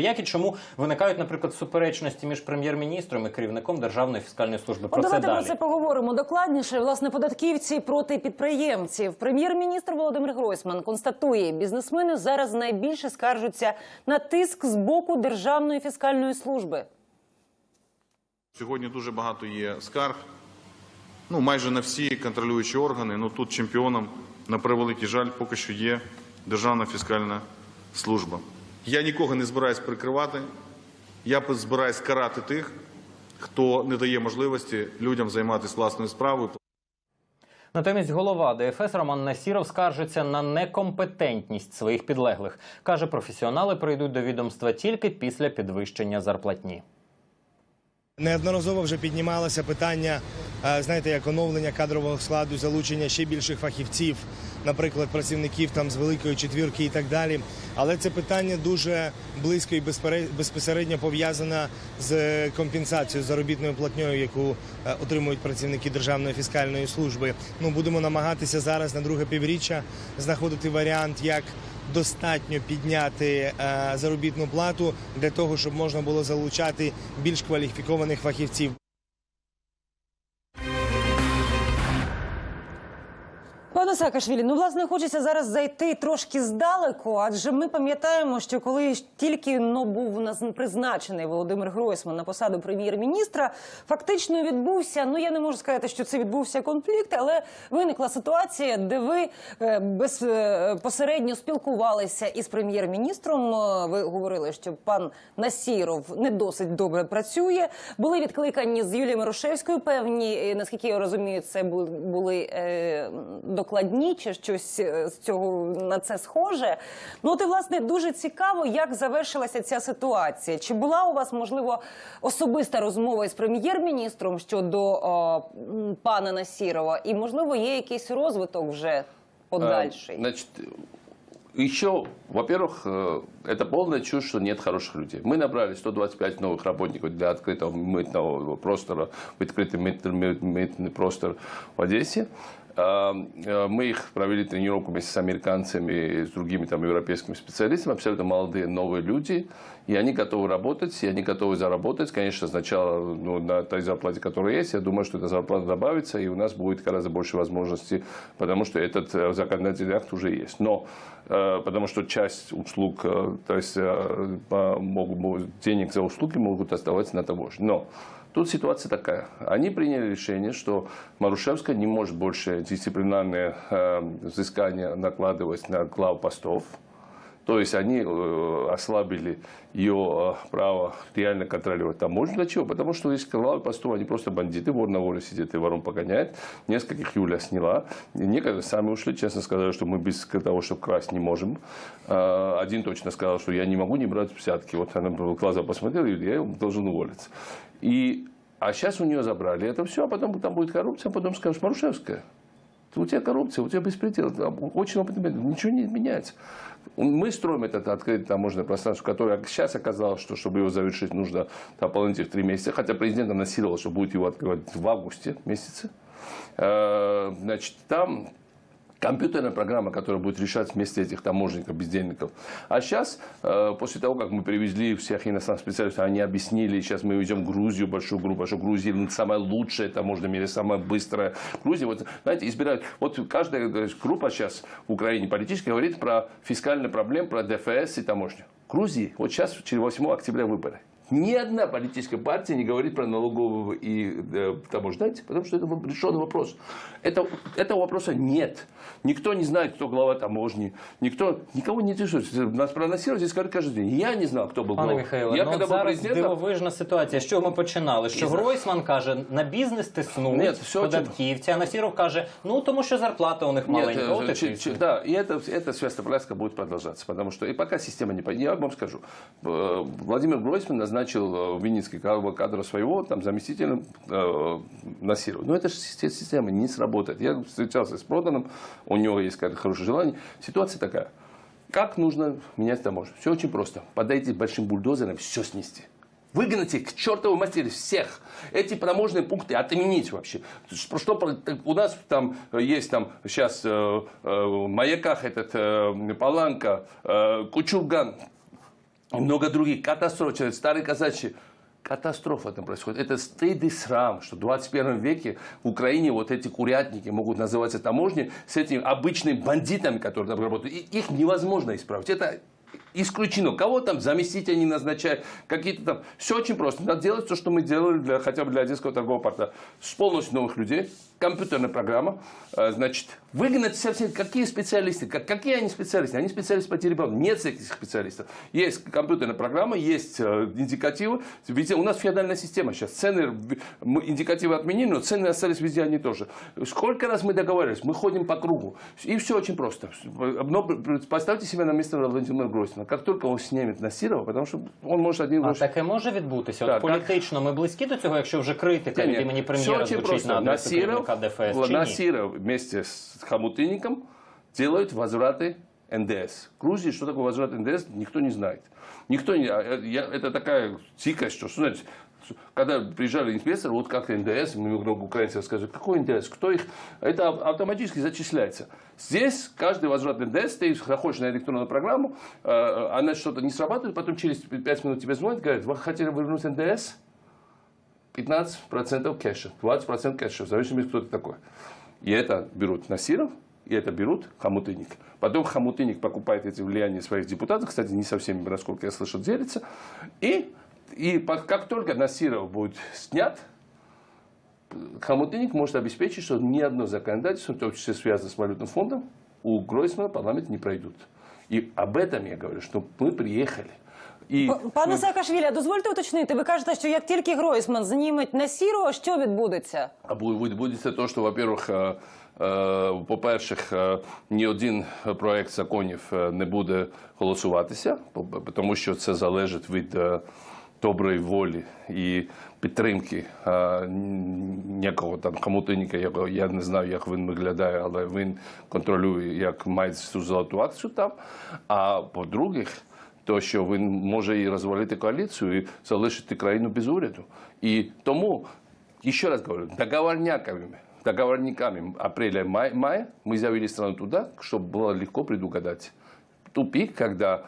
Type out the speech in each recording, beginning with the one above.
Як і чому виникають, наприклад, суперечності між прем'єр-міністром і керівником Державної фіскальної служби? Про це давайте далі. про це поговоримо докладніше. Власне, податківці проти підприємців. Прем'єр-міністр Володимир Гройсман констатує, бізнесмени зараз найбільше скаржуться на тиск з боку Державної фіскальної служби. Сьогодні дуже багато є скарг. Ну, майже на всі контролюючі органи. Ну тут чемпіоном, на превеликий жаль, поки що є Державна фіскальна служба. Я нікого не збираюсь прикривати. Я збираюсь карати тих, хто не дає можливості людям займатися власною справою. Натомість голова ДФС Роман Насіров скаржиться на некомпетентність своїх підлеглих. Каже, професіонали прийдуть до відомства тільки після підвищення зарплатні. Неодноразово вже піднімалося питання, е, знаєте, як оновлення кадрового складу, залучення ще більших фахівців, наприклад, працівників там з великої четвірки і так далі. Але це питання дуже близько і безпосередньо пов'язане з компенсацією заробітною платньою, яку е, отримують працівники Державної фіскальної служби. Ну будемо намагатися зараз на друге півріччя знаходити варіант, як достатньо підняти е, заробітну плату для того, щоб можна було залучати більш кваліфікованих фахівців. Пане Саакашвілі, ну власне хочеться зараз зайти трошки здалеку, адже ми пам'ятаємо, що коли тільки ну, був у нас призначений Володимир Гройсман на посаду прем'єр-міністра, фактично відбувся. Ну я не можу сказати, що це відбувся конфлікт, але виникла ситуація, де ви е, безпосередньо спілкувалися із прем'єр-міністром. Е, Ви говорили, що пан Насіров не досить добре працює. Були відкликані з Юлією Мирошевською. Певні, е, наскільки я розумію, це бу- були е, докладні чи щось е, з цього на це схоже. Ну от і власне дуже цікаво, як завершилася ця ситуація. Чи була у вас можливо особиста розмова із прем'єр-міністром щодо о, м, пана Насірова? І можливо є якийсь розвиток вже подальший? Э, Значит, еще, во-первых, э, это полная чушь, что нет хороших людей. Мы набрали 125 новых работников для открытого мытного простора, в открытый мыт- мыт- мытный простор в Одессе. Э, Мы их провели тренировку вместе с американцами и с другими там европейскими специалистами, абсолютно молодые новые люди, и они готовы работать, и они готовы заработать. Конечно, сначала ну, на той зарплате, которая есть, я думаю, что эта зарплата добавится, и у нас будет гораздо больше возможностей, потому что этот э, законодательный акт уже есть. Но э, потому что часть услуг, то есть денег за услуги могут оставаться на таможне. Но тут ситуация такая. Они приняли решение, что Марушевская не может больше дисциплинарные э, взыскания накладывать на глав постов. То есть они э, ослабили ее э, право реально контролировать таможню. Для чего? Потому что есть главы постов, они просто бандиты, вор на воле сидит и вором погоняет. Нескольких Юля сняла. Некоторые сами ушли, честно сказали, что мы без того, чтобы красть, не можем. Э, Один точно сказал, что я не могу не брать взятки. Вот она в глаза посмотрела, и я должен уволиться. И, а сейчас у нее забрали это все, а потом там будет коррупция, а потом скажешь, Марушевская, у тебя коррупция, у тебя беспредел, очень опытный ничего не меняется. Мы строим это открытое таможенное пространство, которое сейчас оказалось, что чтобы его завершить, нужно дополнительных три месяца. Хотя президент анонсировал, что будет его открывать в августе месяце. Э, Значит, там компьютерная программа, которая будет решать вместе этих таможенников, бездельников. А сейчас, э, после того, как мы привезли всех иностранных специалистов, они объяснили, сейчас мы везем Грузию, большую группу, что Грузия ну, самая лучшая таможня в мире, самая быстрая. Грузия, вот, знаете, избирают, вот каждая группа сейчас в Украине политически говорит про фискальные проблемы, про ДФС и таможню. Грузии, вот сейчас, через 8 октября выборы. Ни одна политическая партия не говорит про налоговую и э, таможню. Знаете, потому что это решенный вопрос. Это, этого вопроса нет. Никто не знает, кто глава таможни. Никто, никого не интересует. Нас проносировали здесь говорят каждый день. Я не знал, кто был Пане глава. Михайло, Я ну когда от был зараз президентом, дивовижна ситуація. З чого ми починали? Що Не знаю. Гройсман каже, на бізнес тиснуть Ні, все податківці, а Насіров каже, ну тому що зарплата у них Нет, маленька. э, От і ч- тиснуть. ч- да, и это, эта связь будет продолжаться, потому что и пока система не пойдет, я вам скажу, э, Владимир Гройсман назначил э, в Винницкий кадр- кадра своего там, заместителем э, Насирова. Но эта же система- не сработает. Я встречался с Проданом, у него есть какое-то хорошее желание. Ситуация такая. Как нужно менять таможню? Все очень просто. Подойти большим бульдозером, все снести. Выгнать их к чертовой матери всех. Эти таможенные пункты отменить вообще. Что, что у нас там э, есть там сейчас э, э, в маяках этот э, Паланка, э, Кучурган. Много других катастроф, человек, старые казачьи. Катастрофа там происходит. Это стыд и срам, что в 21 веке в Украине вот эти курятники могут называться таможни с этими обычными бандитами, которые там работают. И их невозможно исправить. Это исключено. Кого там заместителя не назначают, какие-то там. Все очень просто. Надо делать то, что мы делали для, хотя бы для Одесского торгового порта. С полностью новых людей, компьютерная программа, э, значит, выгнать все, все какие специалисты, как, какие они специалисты, они специалисты по телебану, нет этих специалистов. Есть компьютерная программа, есть э, индикативы, везде, у нас феодальная система сейчас, цены, индикативы отменили, но цены остались везде одни и то же. Сколько раз мы договаривались, мы ходим по кругу, и все очень просто. Но поставьте себя на место Владимира Гройсмана, как только он снимет Насирова, потому что он может один А лучше- таке може відбутися? От Так, політично ми близькі до цього, якщо вже критика від Нет, імені всё прем'єра очень звучить просто. на адресу Насиров, керівника ДФС чи ні? Насиров вместе с Хамутынником делают возвраты НДС. В Грузии что такое возврат НДС, никто не знает. Никто не... а, э, я- это такая дикость, что, что значит, когда приезжали инспекторы, вот как НДС, много украинцев скажут, какой НДС, кто их... Это ав- автоматически зачисляется. Здесь каждый возврат НДС, ты заходишь на электронную программу, э, она что-то не срабатывает, потом через 5 минут тебе звонят, говорят, вы хотели вернуть НДС? 15% кэша, 20% кэша, в зависимости, кто ты такой. И это берут Насиров, и это берут Хамутыник. Потом Хамутыник покупает эти влияния своих депутатов, кстати, не со всеми, насколько я слышал, делится. И, и по- как только Насиров будет снят, Хамутыник может обеспечить, что ни одно законодательство, в том числе связанное с валютным фондом, у Гройсмана парламент не пройдут. И об этом я говорю, что мы приехали. И П- Пане мы- Саакашвілі, а дозвольте уточнити. Ви кажете, що як тільки Гройсман зніметь на сірого, що відбудеться? А буде, буде, буде це те, що, во-первых, е, е, по-перше, е, ні один проект законів е, не буде голосуватися, по- тому що це залежить від е, доброї волі і підтримки е, н- ніякого там хамутинника, якого я не знаю, як він виглядає, але він контролює, як має цю золоту акцію там. А по-друге, то, що він може і розвалити коаліцію і залишити країну без уряду. І тому еще раз говорю, договорняками, договорниками апреля-мая мы завели страну туда, чтобы было легко предугадать. Тупик, когда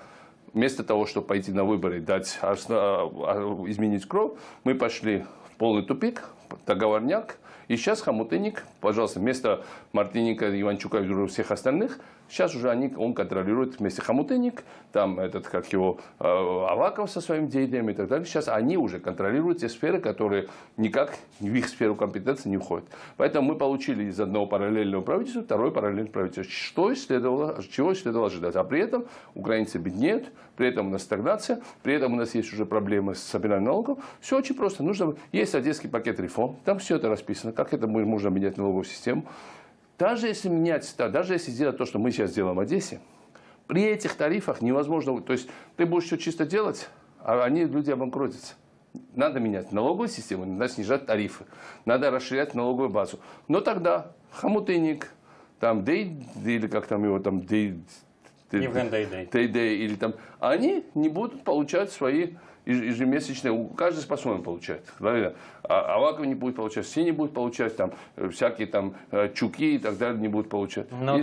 вместо того, чтобы пойти на выборы, дать, осна- а, изменить кровь, мы пошли в полный тупик, договорняк. И сейчас Хамутыник, пожалуйста, вместо Мартыника, Иванчука и всех остальных, сейчас уже они, он контролирует вместе Хамутыник, там этот, как его, э, Аваков со своими действиями и так далее. Сейчас они уже контролируют те сферы, которые никак в их сферу компетенции не входят. Поэтому мы получили из одного параллельного правительства второе параллельное правительство. Что следовало, чего следовало ожидать. А при этом украинцы беднеют, при этом у нас стагнация, при этом у нас есть уже проблемы с собиранием налогов. Все очень просто. Нужно, есть одесский пакет реформ, там все это расписано, как это мы- можно менять налоговую систему. Даже если менять, да, даже если сделать то, что мы сейчас делаем в Одессе, при этих тарифах невозможно, то есть ты будешь все чисто делать, а они, люди обанкротятся. Надо менять налоговую систему, надо снижать тарифы, надо расширять налоговую базу. Но тогда хомутынник, там, Дей, или как там его там, Дей, Дей-. Дейдей, или там, они не будут получать свои ежемесячные, каждый по-своему получает. Правильно? А Аваков не будет получать, все не будут получать, там, э, всякие там э, чуки и так далее не будут получать. Ну, И-